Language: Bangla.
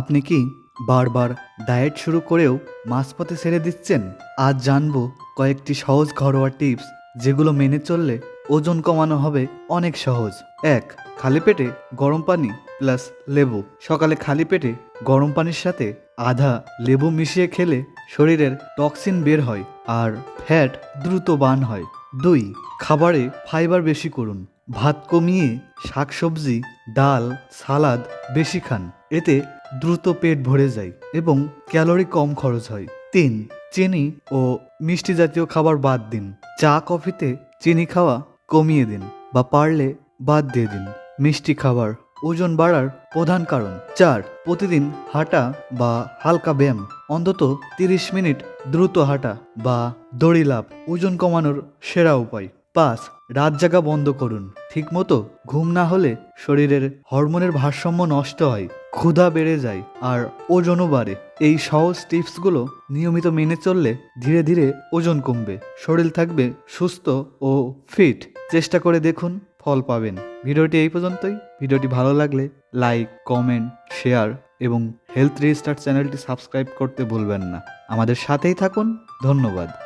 আপনি কি বারবার ডায়েট শুরু করেও মাঝপথে ছেড়ে দিচ্ছেন? আজ জানব কয়েকটি সহজ ঘরোয়া টিপস যেগুলো মেনে চললে ওজন কমানো হবে অনেক সহজ। এক, খালি পেটে গরম পানি প্লাস লেবু। সকালে খালি পেটে গরম পানির সাথে আধা লেবু মিশিয়ে খেলে শরীরের টক্সিন বের হয় আর ফ্যাট দ্রুত বান হয়। দুই, খাবারে ফাইবার বেশি করুন। ভাত কমিয়ে শাকসবজি, ডাল, সালাদ বেশি খান। এতে দ্রুত পেট ভরে যায় এবং ক্যালোরি কম খরচ হয়। তিন, চিনি ও মিষ্টি জাতীয় খাবার বাদ দিন। চা, কফিতে চিনি খাওয়া কমিয়ে দিন বা পারলে বাদ দিয়ে দিন। মিষ্টি খাবার ওজন বাড়ার প্রধান কারণ। চার, প্রতিদিন হাঁটা বা হালকা ব্যায়াম, অন্তত তিরিশ মিনিট দ্রুত হাঁটা বা দড়ি লাভ ওজন কমানোর সেরা উপায়। পাঁচ রাত জাগা বন্ধ করুন। ঠিকমতো ঘুম না হলে শরীরের হরমোনের ভারসাম্য নষ্ট হয়, ক্ষুধা বেড়ে যায় আর ওজনও বাড়ে। এই সহজ টিপসগুলো নিয়মিত মেনে চললে ধীরে ধীরে ওজন কমবে। শরীর থাকবে সুস্থ ও ফিট। চেষ্টা করে দেখুন, ফল পাবেন। ভিডিওটি এই পর্যন্তই। ভিডিওটি ভালো লাগলে লাইক, কমেন্ট, শেয়ার এবং হেলথ রেজিস্টার চ্যানেলটি সাবস্ক্রাইব করতে ভুলবেন না। আমাদের সাথেই থাকুন। ধন্যবাদ।